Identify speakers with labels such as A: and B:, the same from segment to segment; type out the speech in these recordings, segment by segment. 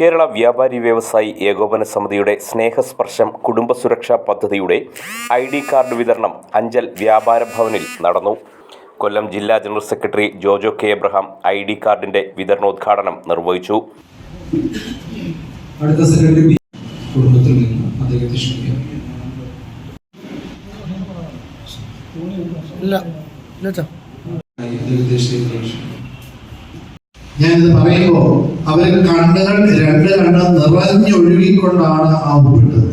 A: കേരള വ്യാപാരി വ്യവസായി ഏകോപന സമിതിയുടെ സ്നേഹസ്പർശം കുടുംബ കുടുംബസുരക്ഷാ പദ്ധതിയുടെ ഐ ഡി കാർഡ് വിതരണം അഞ്ചൽ വ്യാപാര ഭവനിൽ നടന്നു. കൊല്ലം ജില്ലാ general secretary Jojo K Abraham I D കാർഡിന്റെ വിതരണോദ്ഘാടനം നിർവഹിച്ചു.
B: അടുത്ത സെക്രട്ടറി ബി കുടുംബത്തിൽ നിന്ന് അദ്ദേഹത്തെ ക്ഷണിക്കാം
C: ഇല്ല ഇല്ല അച്ഛാ
B: അദ്ദേഹത്തെ ക്ഷണിക്കാം
D: ഞാനിത് പറയുമ്പോൾ അവർ കണ്ണുകൾ രണ്ട് കണ്ണ് നിറഞ്ഞൊഴുകിക്കൊണ്ടാണ് ആ ഉപ്പിട്ടത്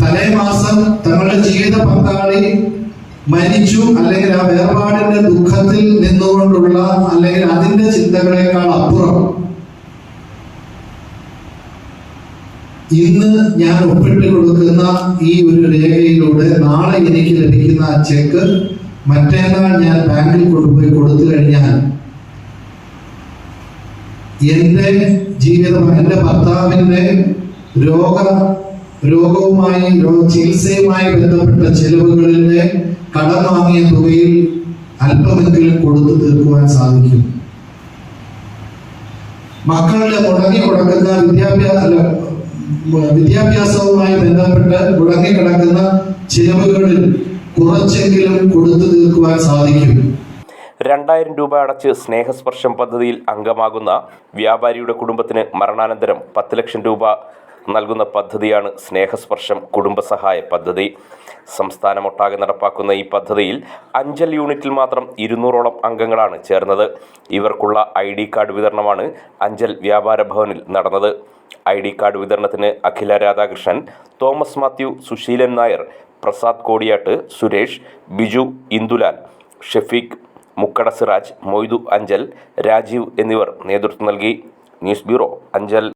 D: തലേ മാസം തങ്ങളുടെ ജീവിത പങ്കാളി മരിച്ചു അല്ലെങ്കിൽ ആ വേർപാടിന്റെ ദുഃഖത്തിൽ നിന്നുകൊണ്ടുള്ള അല്ലെങ്കിൽ അതിന്റെ ചിന്തകളെക്കാൾ അപ്പുറം. ഇന്ന് ഞാൻ ഒപ്പിട്ട് കൊടുക്കുന്ന ഈ ഒരു രേഖയിലൂടെ നാളെ എനിക്ക് ലഭിക്കുന്ന ആ ചെക്ക് മറ്റേന്നാൾ ഞാൻ ബാങ്കിൽ കൊണ്ടുപോയി കൊടുത്തു കഴിഞ്ഞാൽ എന്റെ ജീവിതം എന്റെ ഭർത്താവിന്റെ രോഗ രോഗവുമായി ചികിത്സയുമായി ബന്ധപ്പെട്ട ചെലവുകളിലെ കടം വാങ്ങിയ തുകയിൽ അല്പമെങ്കിലും കൊടുത്തു തീർക്കുവാൻ സാധിക്കും. മക്കളുടെ മുടങ്ങി കൊടുക്കുന്ന വിദ്യാഭ്യാസ വിദ്യാഭ്യാസവുമായി ബന്ധപ്പെട്ട് മുടങ്ങി കിടക്കുന്ന ചിലവുകളിൽ കുറച്ചെങ്കിലും കൊടുത്തു തീർക്കുവാൻ സാധിക്കും.
A: രണ്ടായിരം രൂപ അടച്ച് സ്നേഹസ്പർശം പദ്ധതിയിൽ അംഗമാകുന്ന വ്യാപാരിയുടെ കുടുംബത്തിന് മരണാനന്തരം പത്ത് ലക്ഷം രൂപ നൽകുന്ന പദ്ധതിയാണ് സ്നേഹസ്പർശം കുടുംബസഹായ പദ്ധതി. സംസ്ഥാനമൊട്ടാകെ നടപ്പാക്കുന്ന ഈ പദ്ധതിയിൽ അഞ്ചൽ യൂണിറ്റിൽ മാത്രം ഇരുന്നൂറോളം അംഗങ്ങളാണ് ചേർന്നത്. ഇവർക്കുള്ള ഐ ഡി കാർഡ് വിതരണമാണ് അഞ്ചൽ വ്യാപാര ഭവനിൽ നടന്നത്. ഐ ഡി കാർഡ് വിതരണത്തിന് അഖില രാധാകൃഷ്ണൻ തോമസ് മാത്യു സുശീലൻ നായർ പ്രസാദ് കോടിയാട്ട് സുരേഷ് ബിജു ഇന്ദുലാൽ ഷെഫീഖ് മുക്കട സിറാജ് മൊയ്തു അഞ്ചൽ രാജീവ് എന്നിവർ നേതൃത്വം നൽകി. News bureau Anchal.